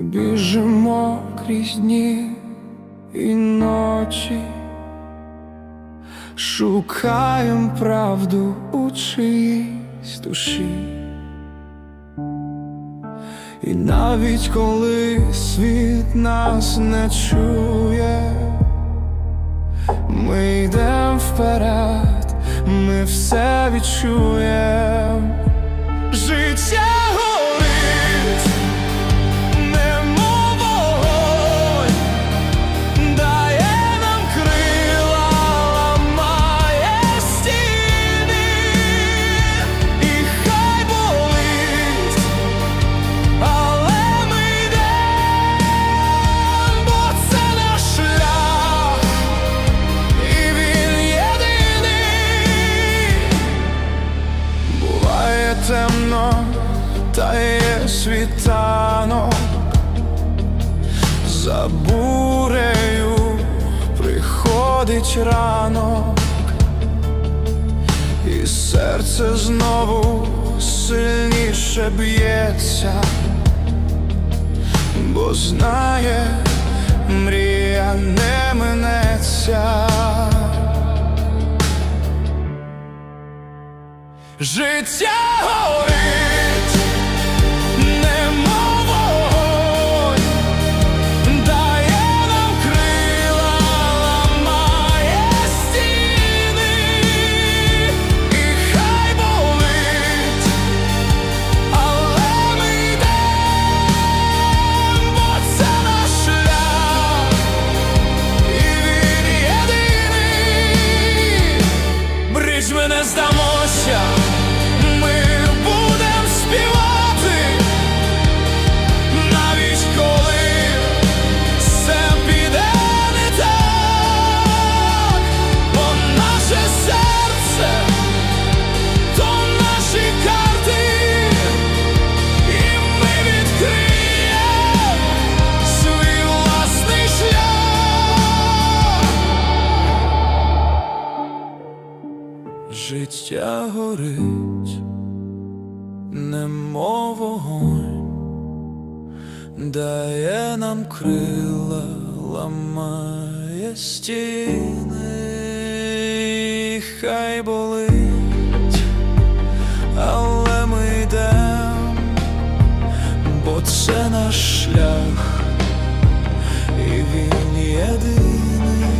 Ходимо крізь дні і ночі, шукаєм правду у чиїсь душі. І навіть коли світ нас не чує, ми йдемо вперед, ми все відчуєм. Життя темно, та є світанок. За бурею приходить ранок, і серце знову сильніше б'ється, бо знає, мрія не минеться. Життя горить, життя горить, немов вогонь, дає нам крила, ламає стіни, хай болить, але ми йдемо, бо це наш шлях, і він єдиний.